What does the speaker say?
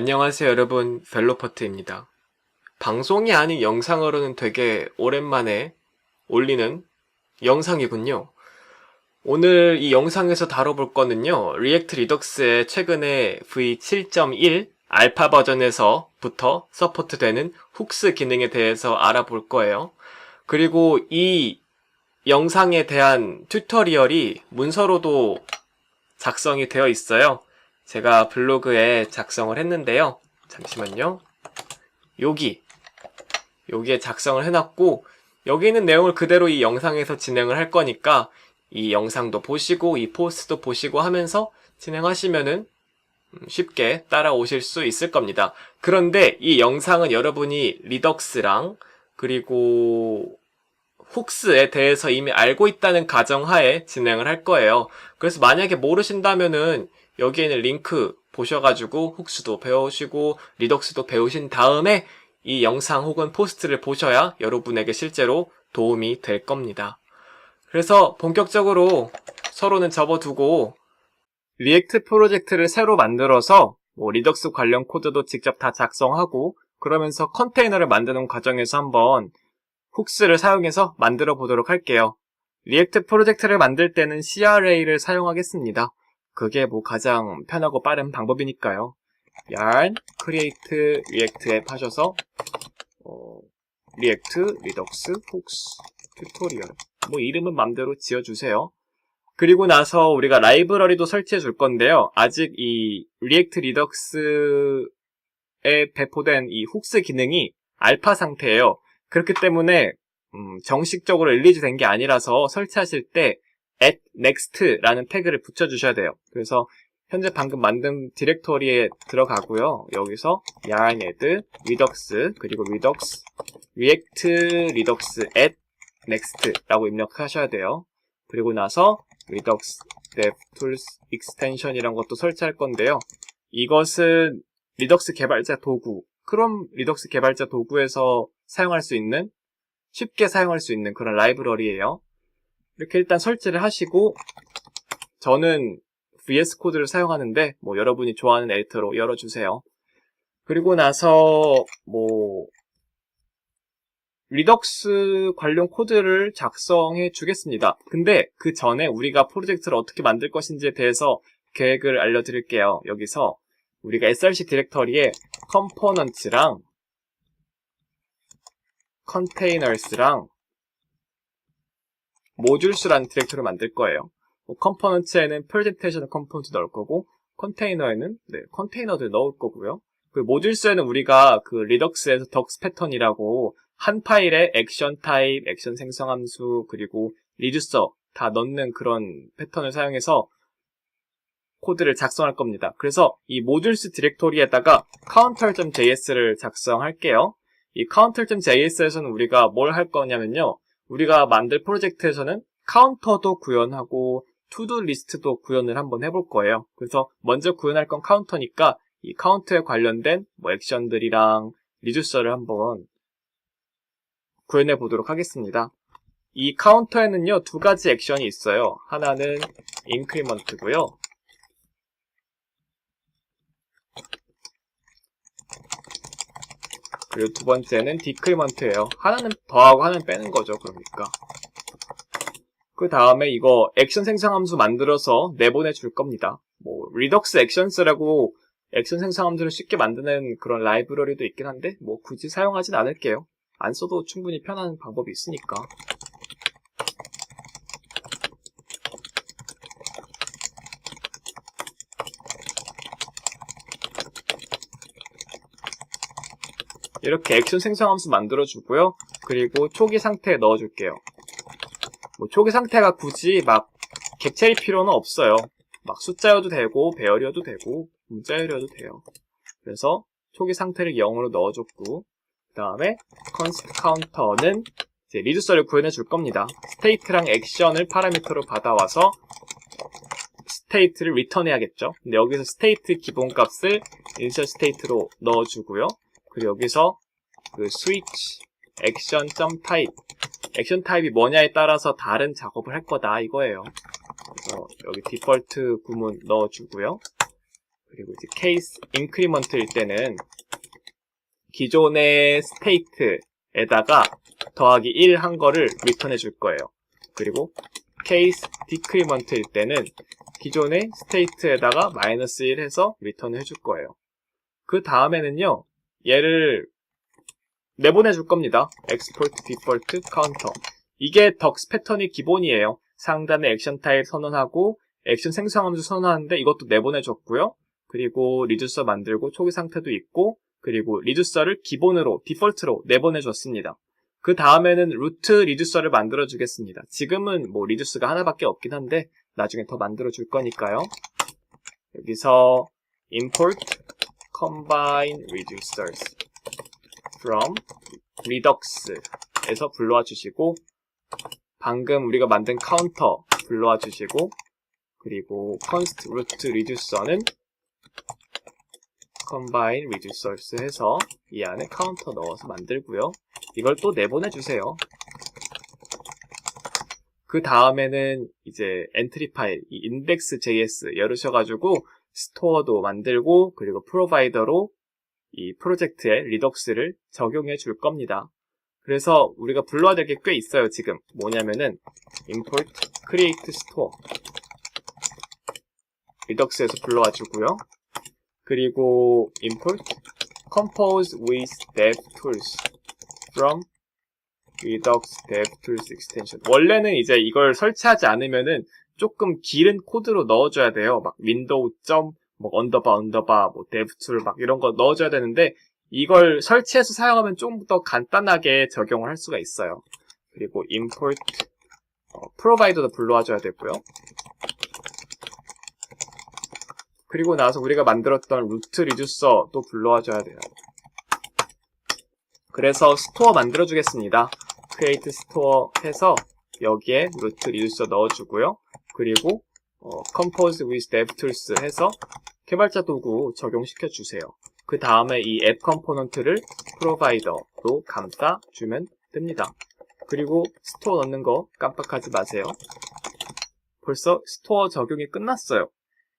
안녕하세요 여러분 벨로퍼트입니다. 방송이 아닌 영상으로는 되게 오랜만에 올리는 영상이군요. 오늘 이 영상에서 다뤄볼 거는요. 리액트 리덕스의 최근에 V7.1 알파 버전에서부터 서포트되는 훅스 기능에 대해서 알아볼 거예요. 그리고 이 영상에 대한 튜토리얼이 문서로도 작성이 되어 있어요. 제가 블로그에 작성을 했는데요. 잠시만요. 여기, 여기에 작성을 해놨고, 여기 있는 내용을 그대로 이 영상에서 진행을 할 거니까, 이 영상도 보시고, 이 포스트도 보시고 하면서 진행하시면은 음, 쉽게 따라오실 수 있을 겁니다. 그런데 이 영상은 여러분이 리덕스랑, 그리고 훅스에 대해서 이미 알고 있다는 가정하에 진행을 할 거예요. 그래서 만약에 모르신다면은 여기에 있는 링크 보셔가지고 훅스도 배우시고 리덕스도 배우신 다음에 이 영상 혹은 포스트를 보셔야 여러분에게 실제로 도움이 될 겁니다. 그래서 본격적으로 서로는 접어두고 리액트 프로젝트를 새로 만들어서 뭐 리덕스 관련 코드도 직접 다 작성하고 그러면서 컨테이너를 만드는 과정에서 한번 훅스를 사용해서 만들어 보도록 할게요. 리액트 프로젝트를 만들 때는 CRA를 사용하겠습니다. 그게 뭐 가장 편하고 빠른 방법이니까요. yarn create react 앱 하셔서 어, react redux hooks 튜토리얼 뭐 이름은 맘대로 지어주세요. 그리고 나서 우리가 라이브러리도 설치해 줄 건데요. 아직 이 리액트 리덕스에 배포된 이 훅스 기능이 알파 상태예요. 그렇기 때문에 음, 정식적으로 릴리즈 된 게 아니라서 설치하실 때 at next라는 태그를 붙여주셔야 돼요. 그래서 현재 방금 만든 디렉토리에 들어가고요. 여기서 yarn add redux 그리고 redux react redux at next라고 입력하셔야 돼요. 그리고 나서 redux devtools extension이란 것도 설치할 건데요. 이것은 리덕스 개발자 도구, 크롬 리덕스 개발자 도구에서 사용할 수 있는 쉽게 사용할 수 있는 그런 라이브러리예요. 이렇게 일단 설치를 하시고 저는 VS 코드를 사용하는데 뭐 여러분이 좋아하는 에디터로 열어주세요. 그리고 나서 뭐 리덕스 관련 코드를 작성해 주겠습니다. 근데 그 전에 우리가 프로젝트를 어떻게 만들 것인지에 대해서 계획을 알려드릴게요. 여기서 우리가 src 디렉터리에 컴포넌츠랑 containers랑 모듈스라는 디렉터리를 만들 거예요. 뭐 컴포넌트에는 프레젠테이션 컴포넌트 넣을 거고 컨테이너에는 네, 컨테이너들 넣을 거고요. 그 모듈스에는 우리가 그 리덕스에서 덕스 패턴이라고 한 파일에 액션 타입, 액션 생성 함수, 그리고 리듀서 다 넣는 그런 패턴을 사용해서 코드를 작성할 겁니다. 그래서 이 모듈스 디렉토리에다가 counter.js를 작성할게요. 이 counter.js에서는 우리가 뭘 할 거냐면요. 우리가 만들 프로젝트에서는 카운터도 구현하고 투두 리스트도 구현을 한번 해볼 거예요. 그래서 먼저 구현할 건 카운터니까 이 카운트에 관련된 뭐 액션들이랑 리듀서를 한번 구현해 보도록 하겠습니다. 이 카운터에는요 두 가지 액션이 있어요. 하나는 인크리먼트고요. 그리고 두 번째는 디크리먼트예요. 하나는 더하고 하나는 빼는 거죠. 그러니까. 그 다음에 이거 액션 생성 함수 만들어서 내보내 줄 겁니다. 뭐 리덕스 액션스라고 액션 생성 함수를 쉽게 만드는 그런 라이브러리도 있긴 한데 뭐 굳이 사용하진 않을게요. 안 써도 충분히 편한 방법이 있으니까. 이렇게 액션 생성함수 만들어주고요. 그리고 초기 상태에 넣어줄게요. 뭐 초기 상태가 굳이 막 객체일 필요는 없어요. 막 숫자여도 되고 배열이어도 되고 문자열이어도 돼요. 그래서 초기 상태를 0으로 넣어줬고 그 다음에 const counter는 이제 리듀서를 구현해 줄 겁니다. 스테이트랑 액션을 파라미터로 받아와서 스테이트를 리턴해야겠죠. 근데 여기서 스테이트 기본값을 인셜 스테이트로 넣어주고요. 그리고 여기서 그 switch 액션 점 타입 액션 타입이 뭐냐에 따라서 다른 작업을 할 거다 이거예요. 그래서 여기 디폴트 구문 넣어주고요. 그리고 이제 케이스 인크리먼트일 때는 기존의 스테이트에다가 더하기 1 한 거를 리턴해 줄 거예요. 그리고 케이스 디크리먼트일 때는 기존의 스테이트에다가 마이너스 1 해서 리턴을 해줄 거예요. 그 다음에는요, 얘를 내보내 줄 겁니다. export default counter. 이게 덕스 패턴이 기본이에요. 상단에 액션 타입 선언하고 액션 생성함수 선언하는데 이것도 내보내 줬고요. 그리고 리듀서 만들고 초기 상태도 있고 그리고 리듀서를 기본으로 디폴트로 내보내 줬습니다. 그 다음에는 루트 리듀서를 만들어 주겠습니다. 지금은 뭐 리듀스가 하나밖에 없긴 한데 나중에 더 만들어 줄 거니까요. 여기서 import combine reducers from redux에서 불러와 주시고 방금 우리가 만든 카운터 불러와 주시고 그리고 const root reducer는 combine reducers 해서 이 안에 카운터 넣어서 만들고요. 이걸 또 내보내 주세요. 그 다음에는 이제 엔트리 파일, 이 index.js 열으셔가지고 스토어도 만들고 그리고 프로바이더로 이 프로젝트에 리덕스를 적용해 줄 겁니다. 그래서 우리가 불러야 될 게 꽤 있어요, 지금. 뭐냐면은 import create store 리덕스에서 불러와 주고요. 그리고 import compose with devtools from redux devtools extension. 원래는 이제 이걸 설치하지 않으면은 조금 길은 코드로 넣어줘야 돼요. 막 윈도우 점, 뭐 언더바 언더바, 뭐 devtool 막 이런 거 넣어줘야 되는데 이걸 설치해서 사용하면 좀 더 간단하게 적용을 할 수가 있어요. 그리고 import 어, 프로바이더도 불러와줘야 되고요. 그리고 나서 우리가 만들었던 루트 리듀서도 불러와줘야 돼요. 그래서 스토어 만들어주겠습니다. create store 해서 여기에 루트 리듀서 넣어주고요. 그리고 어, compose with devtools 해서 개발자 도구 적용시켜 주세요. 그 다음에 이 앱 컴포넌트를 프로바이더로 감싸 주면 됩니다. 그리고 스토어 넣는 거 깜빡하지 마세요. 벌써 스토어 적용이 끝났어요.